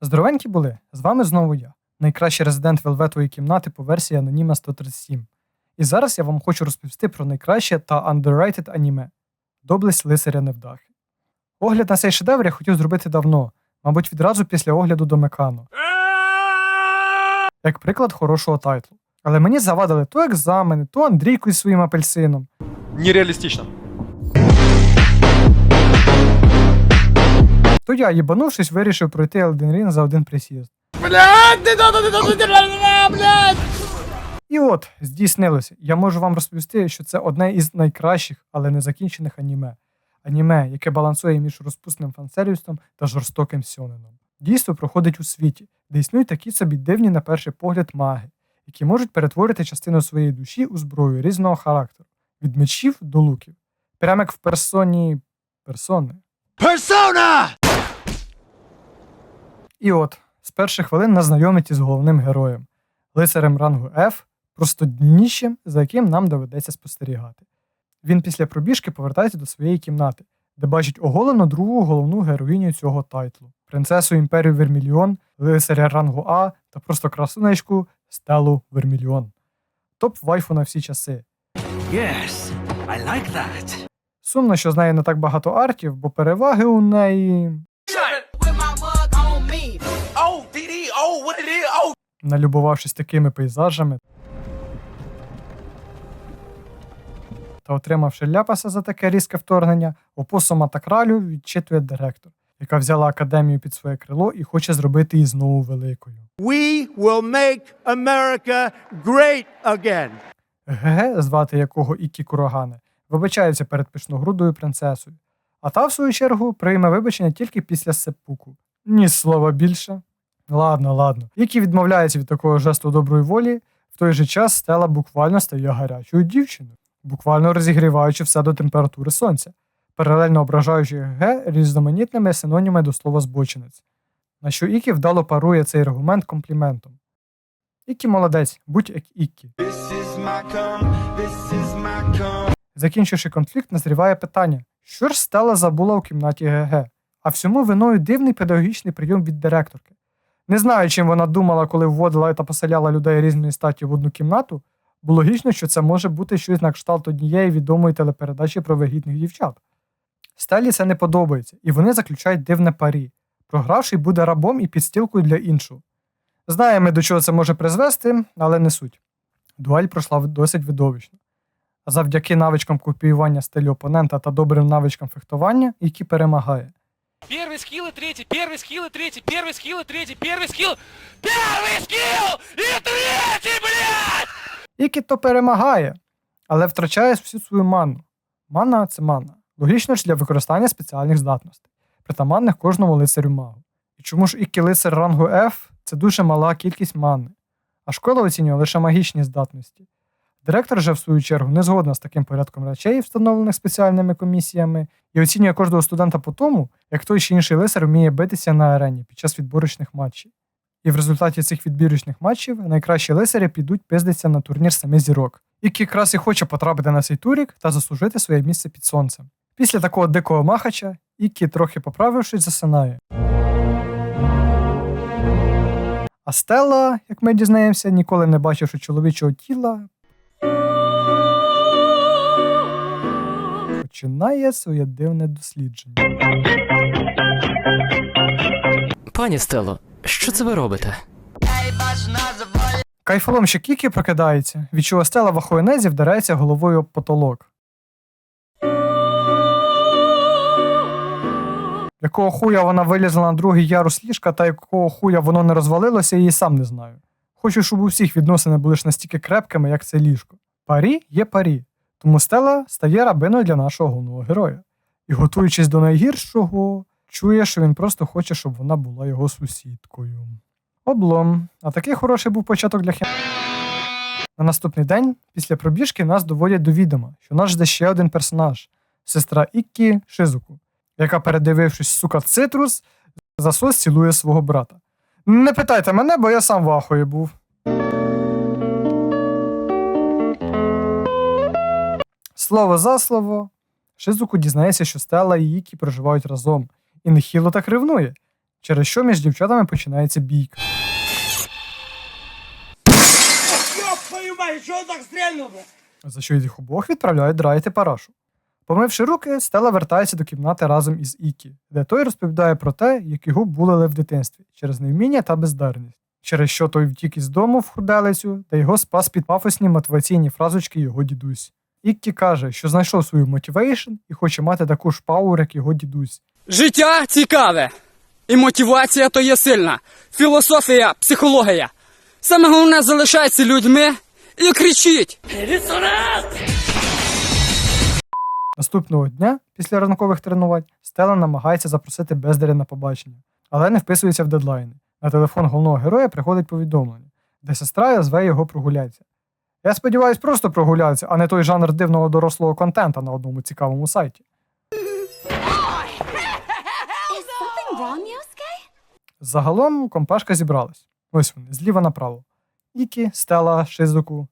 Здоровенькі були, з вами знову я, найкращий резидент велветової кімнати по версії Аноніма 137. І зараз я вам хочу розповісти про найкраще та underrated аніме Доблесть лицаря невдахи. Огляд на цей шедевр я хотів зробити давно, мабуть, відразу після огляду до Мекану. Як приклад хорошого тайтлу. Але мені завадили то екзамени, то Андрійку із своїм апельсином. Нереалістично. То я, їбанувшись, вирішив пройти Elden Ring за один присіст. І от, здійснилося. Я можу вам розповісти, що це одне із найкращих, але незакінчених аніме. Аніме, яке балансує між розпусним фансервісом та жорстоким сьоненом. Дійство проходить у світі, де існують такі собі дивні на перший погляд маги, які можуть перетворити частину своєї душі у зброю різного характеру, від мечів до луків. Прямо як в персоні персони. Персона! І от, з перших хвилин нас знайомить із головним героєм, лицарем рангу F, просто дніщем, за яким нам доведеться спостерігати. Він після пробіжки повертається до своєї кімнати, де бачить оголену другу головну героїню цього тайтлу принцесу імперію Вермільйон, лицаря рангу А та просто красунечку Стелу Вермільйон. Топ вайфу на всі часи. Yes, I like that. Сумно, що з неї не так багато артів, бо переваги у неї налюбувавшись такими пейзажами та отримавши ляпаса за таке різке вторгнення, опосума та кралю відчитує директор, яка взяла академію під своє крило і хоче зробити її знову великою. We will make America great again. ГГ, звати якого Ікі Курогане, вибачається перед пишногрудою принцесою, а та, в свою чергу, прийме вибачення тільки після сеппуку. Ні слова більше. Ладно, ладно. Ікі відмовляється від такого жесту доброї волі, в той же час Стела буквально стає гарячою дівчиною, буквально розігріваючи все до температури сонця, паралельно ображаючи ГГ різноманітними синонімами до слова збочинець. На що Ікі вдало парує цей аргумент компліментом. Ікі молодець, будь як Ікі. Закінчивши конфлікт, назріває питання: що ж Стелла забула у кімнаті ГГ? А всьому виною дивний педагогічний прийом від директорки. Не знаю, чим вона думала, коли вводила та поселяла людей різної статі в одну кімнату, бо логічно, що це може бути щось на кшталт однієї відомої телепередачі про вагітних дівчат. Стелі це не подобається, і вони заключають дивне парі. Програвший буде рабом і підстілкою для іншого. Знаємо, до чого це може призвести, але не суть. Дуель пройшла досить видовищно А завдяки навичкам копіювання стилю опонента та добрим навичкам фехтування, які перемагає. Первый скилл и третий, первый скилл и третий, первый скилл и третий, первый скилл, первый скилл и третий, блядь! Ікі то перемагає, але втрачає всю свою ману. Мана це мана. Логічно ж для використання спеціальних здатностей, притаманних кожному лицарю магу. І чому ж Ікі лицар рангу F це дуже мала кількість мани, а школа оцінює лише магічні здатності. Директор же, в свою чергу, не згодна з таким порядком речей, встановлених спеціальними комісіями, і оцінює кожного студента по тому, як той чи інший лицар вміє битися на арені під час відборочних матчів. І в результаті цих відбірочних матчів найкращі лицарі підуть пиздитися на турнір семи зірок, який якраз і хоче потрапити на цей турік та заслужити своє місце під сонцем. Після такого дикого махача, Ікі, трохи поправившись, засинає. А Стелла, як ми дізнаємося, ніколи не бачивши чоловічого тіла, починає своє дивне дослідження. Пані Стело, що це ви робите? Кайфолом ще Кікі прокидається, від чого Стелла в ахуєнезі вдарається головою об потолок. Якого хуя вона вилізла на другий ярус ліжка, та якого хуя воно не розвалилося, її сам не знаю. Хочу, щоб у всіх відносини були ж настільки крепкими, як це ліжко. Парі є парі, тому Стелла стає рабиною для нашого головного героя. І, готуючись до найгіршого, чує, що він просто хоче, щоб вона була його сусідкою. Облом. А такий хороший був початок для хі... На наступний день, після пробіжки, нас доводять до відома, що нас жде ще один персонаж сестра Іккі Шизуку, яка, передивившись, сука, цитрус, засос цілує свого брата. Не питайте мене, бо я сам в ахуї був. Слово за слово, Шизуку дізнається, що Стелла і Ікі проживають разом, і нехило так ревнує. через що між дівчатами починається бійка. За що їх обох відправляють драїти парашу. Помивши руки, Стела вертається до кімнати разом із Ікі, де той розповідає про те, як його булили в дитинстві через невміння та бездарність, через що той втік із дому в худелицю, та його спас під пафосні мотиваційні фразочки його дідусь. Іккі каже, що знайшов свою мотивейшн і хоче мати таку ж пауер, як його дідусь. Життя цікаве. І мотивація то є сильна. Філософія, психологія. Саме головне залишайтеся людьми і кричіть. Наступного дня, після ранкових тренувань, Стела намагається запросити Бездаря на побачення, але не вписується в дедлайни. На телефон головного героя приходить повідомлення, де сестра зве його прогулятися. Я сподіваюсь, просто прогулятися, а не той жанр дивного дорослого контента на одному цікавому сайті. Загалом компашка зібралась. Ось вони, зліва направо. Ікі, Стела, Шизуку.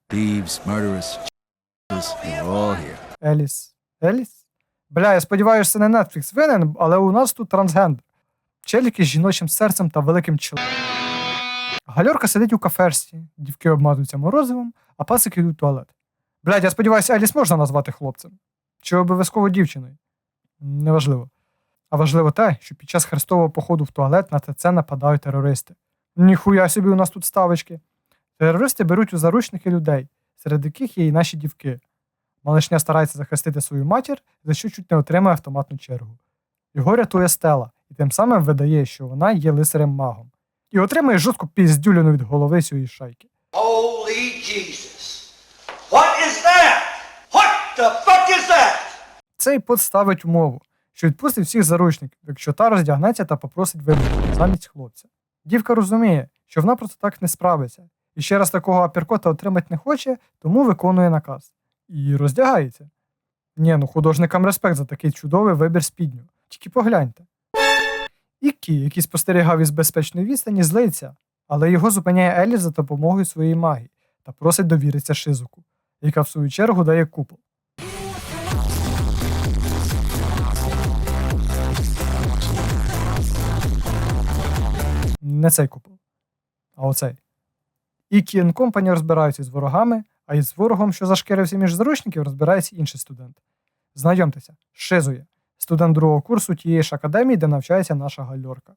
Еліс. Еліс? Бля, я сподіваюся, це не Netflix винен, але у нас тут трансгендер. Челіки з жіночим серцем та великим чолом. Гальорка сидить у кафешці, дівки обмазуються морозивом, а пасики йдуть в туалет. Блядь, я сподіваюся, Еліс можна назвати хлопцем. Чи обов'язково дівчиною? Неважливо. А важливо те, що під час хрестового походу в туалет на ТЦ нападають терористи. Ніхуя собі у нас тут ставочки. Терористи беруть у заручники людей, серед яких є і наші дівки. Малишня старається захистити свою матір, за що чуть не отримує автоматну чергу. Його рятує Стела, і тим самим видає, що вона є лицарем магом. І отримує жорстку піздюліну від голови цієї шайки. Holy Jesus. What is that? What the fuck is that? Цей пот ставить умову, що відпустить всіх заручників, якщо та роздягнеться та попросить вибуху замість хлопця. Дівка розуміє, що вона просто так не справиться, і ще раз такого аперкота отримати не хоче, тому виконує наказ. І роздягається. Ні, ну художникам респект за такий чудовий вибір спідню. Тільки погляньте. Ікі, який спостерігав із безпечної відстані, злиться, але його зупиняє Еліс за допомогою своєї магії та просить довіритися Шизуку, яка в свою чергу дає купол. Не цей купол, а оцей. І компані розбираються з ворогами, а із ворогом, що зашкірився між заручників, розбирається інший студент. Знайомтеся, Шизує, студент другого курсу тієї ж академії, де навчається наша гальорка,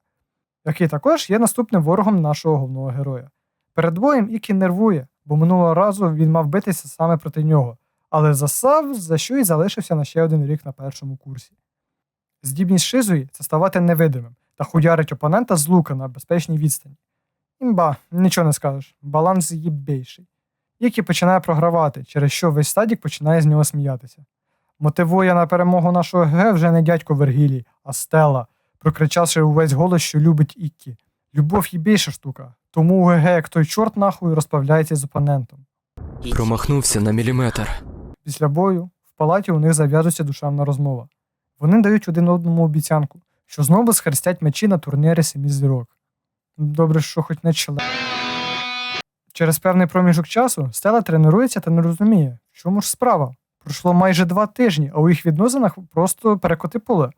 який також є наступним ворогом нашого головного героя. Перед боєм Ікі нервує, бо минулого разу він мав битися саме проти нього, але засав, за що й залишився на ще один рік на першому курсі. Здібність Шизуї це ставати невидимим та хуярить опонента з лука на безпечній відстані. Імба, нічого не скажеш, баланс їбейший. Ікі починає програвати, через що весь стадік починає з нього сміятися. Мотивує на перемогу нашого ГГ вже не дядько Вергілій, а Стела, прокричавши увесь голос, що любить Іккі. Любов їбейша штука, тому ГГ як той чорт нахуй розправляється з опонентом. Промахнувся на міліметр. Після бою в палаті у них зав'язується душевна розмова. Вони дають один одному обіцянку, що знову схрестять мечі на турнірі сімі зірок. Добре, що хоч не член. Через певний проміжок часу Стела тренується та не розуміє, в чому ж справа. Пройшло майже два тижні, а у їх відносинах просто перекоти поле.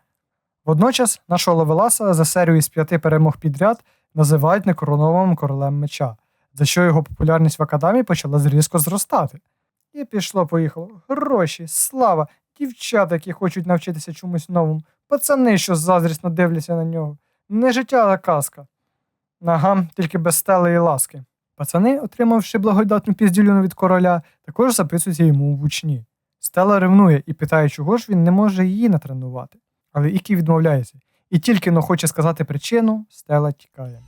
Водночас нашого Лавеласа за серію із п'яти перемог підряд називають некоронованим королем меча, за що його популярність в академії почала різко зростати. І пішло-поїхало. Гроші, слава, дівчата, які хочуть навчитися чомусь новому, пацани, що заздрісно дивляться на нього. Не життя, а казка. Ага, тільки без стели і ласки. Пацани, отримавши благодатну піздюлюну від короля, також записуються йому в учні. Стела ревнує і питає, чого ж він не може її натренувати. Але Ікі відмовляється. І тільки но хоче сказати причину, Стела тікає.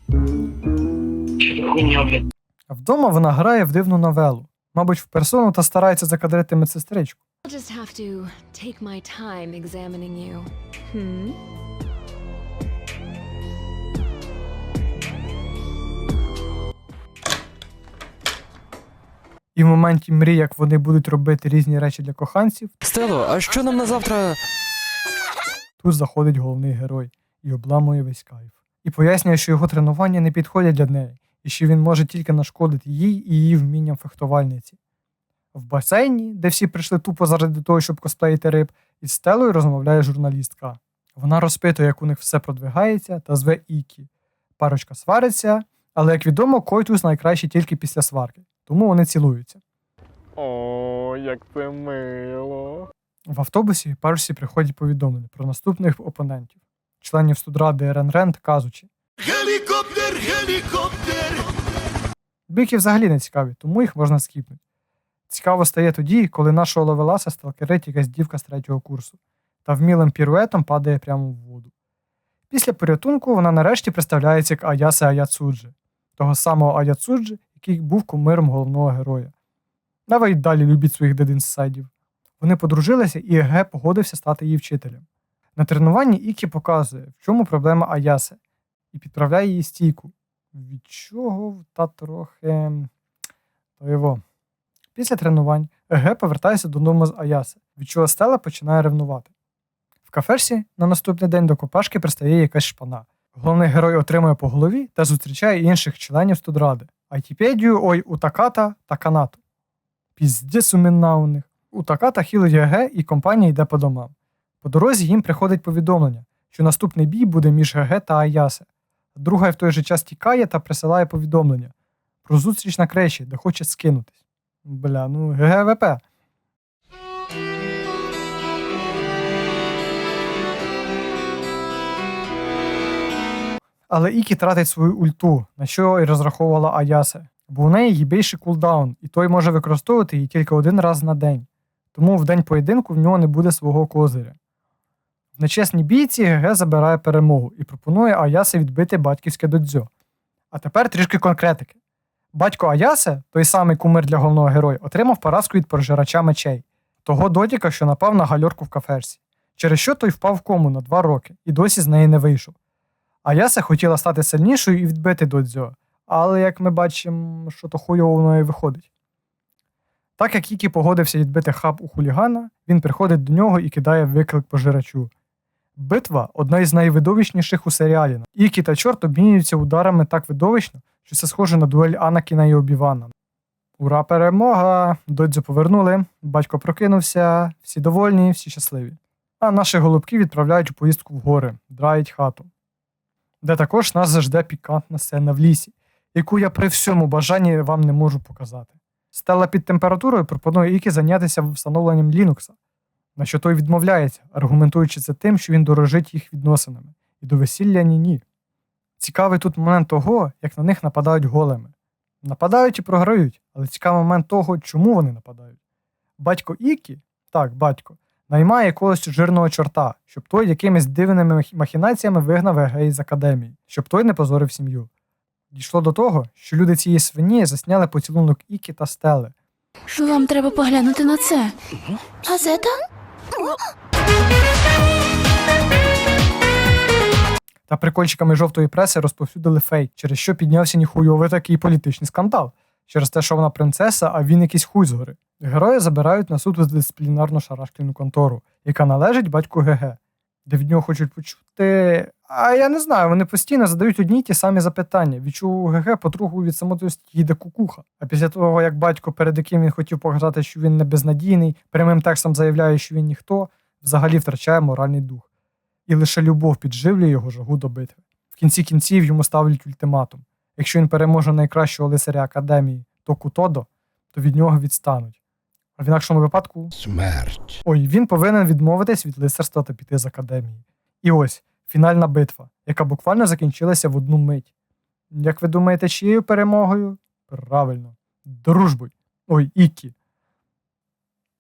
А вдома вона грає в дивну новелу, мабуть, в персону та старається закадрити медсестричку. Hmm? І в моменті мрій, як вони будуть робити різні речі для коханців, Стело, а що нам на завтра? Тут заходить головний герой і обламує весь кайф. І пояснює, що його тренування не підходять для неї, і що він може тільки нашкодити їй і її вмінням фехтувальниці. В басейні, де всі прийшли тупо заради того, щоб косплеїти риб, із Стелою розмовляє журналістка. Вона розпитує, як у них все продвигається, та зве Ікі. парочка свариться, але, як відомо, койтус найкращий тільки після сварки, тому вони цілуються. О, як це мило. В автобусі парочці приходять повідомлення про наступних опонентів, членів студради РНРЕН, кажучи, Helicopter, helicopter. Бійки взагалі не цікаві, тому їх можна скіпнути. Цікаво стає тоді, коли нашого ловеласа сталкерить якась дівка з третього курсу та вмілим піруетом падає прямо в воду. Після порятунку вона нарешті представляється як Аясе Аяцуджи, того самого Аяцуджи, який був кумиром головного героя. Давай далі любіть своїх дединсайдів. Вони подружилися, і Еге погодився стати її вчителем. На тренуванні Ікі показує, в чому проблема Аясе, і підправляє її стійку, від чого та трохи. То його. Після тренувань Еге повертається додому з Аяси, від чого Стела починає ревнувати. В кафешці на наступний день до копашки пристає якась шпана. Головний герой отримує по голові та зустрічає інших членів студради Айтіпедію, ой, Утаката та Канату. Піздець у них. Утаката хілить ГГ і компанія йде по домам. По дорозі їм приходить повідомлення, що наступний бій буде між ГГ та Аясе. Друга в той же час тікає та присилає повідомлення про зустріч на кречі, де хоче скинутись. Бля, ну ГГВП. Але Ікі тратить свою ульту, на що і розраховувала Аясе, бо у неї є більший кулдаун, і той може використовувати її тільки один раз на день. Тому в день поєдинку в нього не буде свого козиря. В нечесній бійці ГГ забирає перемогу і пропонує Аясе відбити батьківське додзьо. А тепер трішки конкретики. Батько Аясе, той самий кумир для головного героя, отримав поразку від пожирача мечей, того додіка, що напав на гальорку в кафешці, через що той впав в кому на два роки і досі з неї не вийшов. Аяса хотіла стати сильнішою і відбити додзьо, але як ми бачимо, що то хуйово воно і виходить. Так як Ікі погодився відбити хаб у хулігана, він приходить до нього і кидає виклик пожирачу. Битва одна із найвидовищніших у серіалі. Ікі та чорт обмінюються ударами так видовищно, що це схоже на дуель Анакіна і Обівана. Ура, перемога! Додзю повернули, батько прокинувся, всі довольні, всі щасливі. А наші голубки відправляють у поїздку в гори, драють хату. Де також нас зажде пікантна сцена в лісі, яку я при всьому бажанні вам не можу показати. Стела під температурою пропонує Ікі зайнятися встановленням Лінукса, на що той відмовляється, аргументуючи це тим, що він дорожить їх відносинами, і до весілля ні ні. Цікавий тут момент того, як на них нападають големи. Нападають і програють, але цікавий момент того, чому вони нападають. Батько Ікі, так, батько, наймає якогось жирного чорта, щоб той якимись дивними махінаціями вигнав Егей з академії, щоб той не позорив сім'ю. Дійшло до того, що люди цієї свині засняли поцілунок Ікі та Стели, Вам треба поглянути на це. Газета? та прикольчиками жовтої преси розповсюдили фейк, через що піднявся ніхуйовий такий політичний скандал. Через те, що вона принцеса, а він якийсь хуй згори. Героя забирають на суд у дисциплінарну шарашкіну контору, яка належить батьку ГГ, де від нього хочуть почути. А я не знаю, вони постійно задають одні й ті самі запитання. Від чого у ГГ потругу від самотності їде кукуха. А після того, як батько, перед яким він хотів показати, що він не безнадійний, прямим текстом заявляє, що він ніхто, взагалі втрачає моральний дух. І лише любов підживлює його жагу до битви. В кінці кінців йому ставлять ультиматум. Якщо він переможе найкращого лицаря академії Току Тодо, то від нього відстануть. А в інакшому випадку Смерть. ой, він повинен відмовитись від лицарства та піти з академії. І ось фінальна битва, яка буквально закінчилася в одну мить. Як ви думаєте, чиєю перемогою? Правильно, дружбою. Ой, Ікі,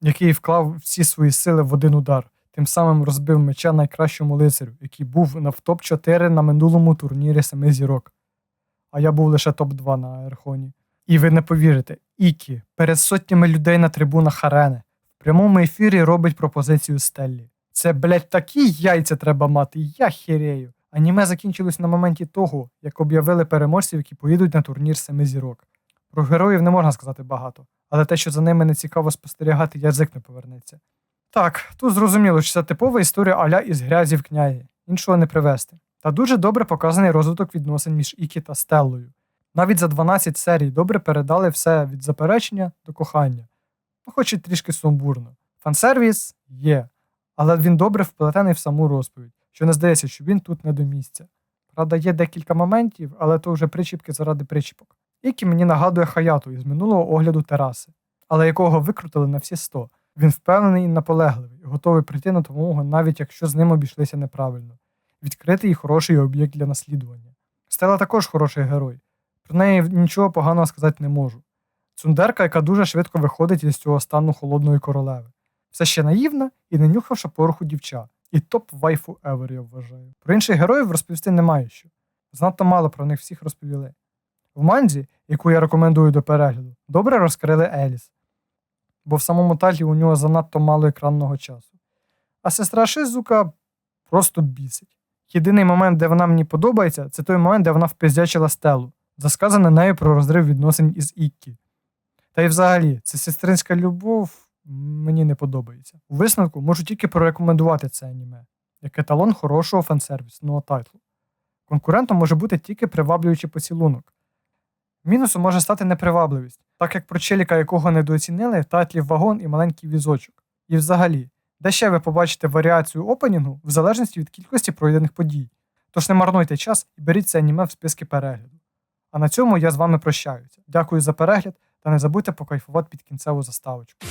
який вклав всі свої сили в один удар, тим самим розбив меча найкращому лицарю, який був на в топ-4 на минулому турнірі семи зірок. А я був лише топ-2 на Ерхоні. І ви не повірите, Ікі перед сотнями людей на трибунах арени в прямому ефірі робить пропозицію Стеллі. Це, блядь, такі яйця треба мати, я хірею. Аніме закінчилось на моменті того, як об'явили переможців, які поїдуть на турнір семи зірок. Про героїв не можна сказати багато, але те, що за ними не цікаво спостерігати, язик не повернеться. Так, тут зрозуміло, що це типова історія аля із грязі в княгі, іншого не привести. Та дуже добре показаний розвиток відносин між Ікі та Стеллою. Навіть за 12 серій добре передали все від заперечення до кохання. Ну, хоч і трішки сумбурно. Фансервіс є, але він добре вплетений в саму розповідь, що не здається, що він тут не до місця. Правда, є декілька моментів, але то вже причіпки заради причіпок. Ікі мені нагадує Хаяту із минулого огляду тераси, але якого викрутили на всі 100. Він впевнений і наполегливий, готовий прийти на допомогу, навіть якщо з ним обійшлися неправильно. Відкритий і хороший об'єкт для наслідування. Стела також хороший герой. Про неї нічого поганого сказати не можу. Цундерка, яка дуже швидко виходить із цього стану холодної королеви. Все ще наївна і не нюхавши пороху дівча. І топ вайфу ever, я вважаю. Про інших героїв розповісти немає що. Занадто мало про них всіх розповіли. В манзі, яку я рекомендую до перегляду, добре розкрили Еліс, бо в самому талі у нього занадто мало екранного часу. А сестра Шизука просто бісить. Єдиний момент, де вона мені подобається, це той момент, де вона впиздячила стелу, засказане нею про розрив відносин із Іккі. Та й взагалі, ця сестринська любов мені не подобається. У висновку можу тільки прорекомендувати це аніме, як еталон хорошого фансервісного тайтлу. Конкурентом може бути тільки приваблюючий поцілунок. Мінусом може стати непривабливість, так як про челіка, якого недооцінили, в вагон і маленький візочок. І взагалі, де ще ви побачите варіацію опенінгу в залежності від кількості пройдених подій. Тож не марнуйте час і беріть це аніме в списки перегляду. А на цьому я з вами прощаюся. Дякую за перегляд та не забудьте покайфувати під кінцеву заставочку.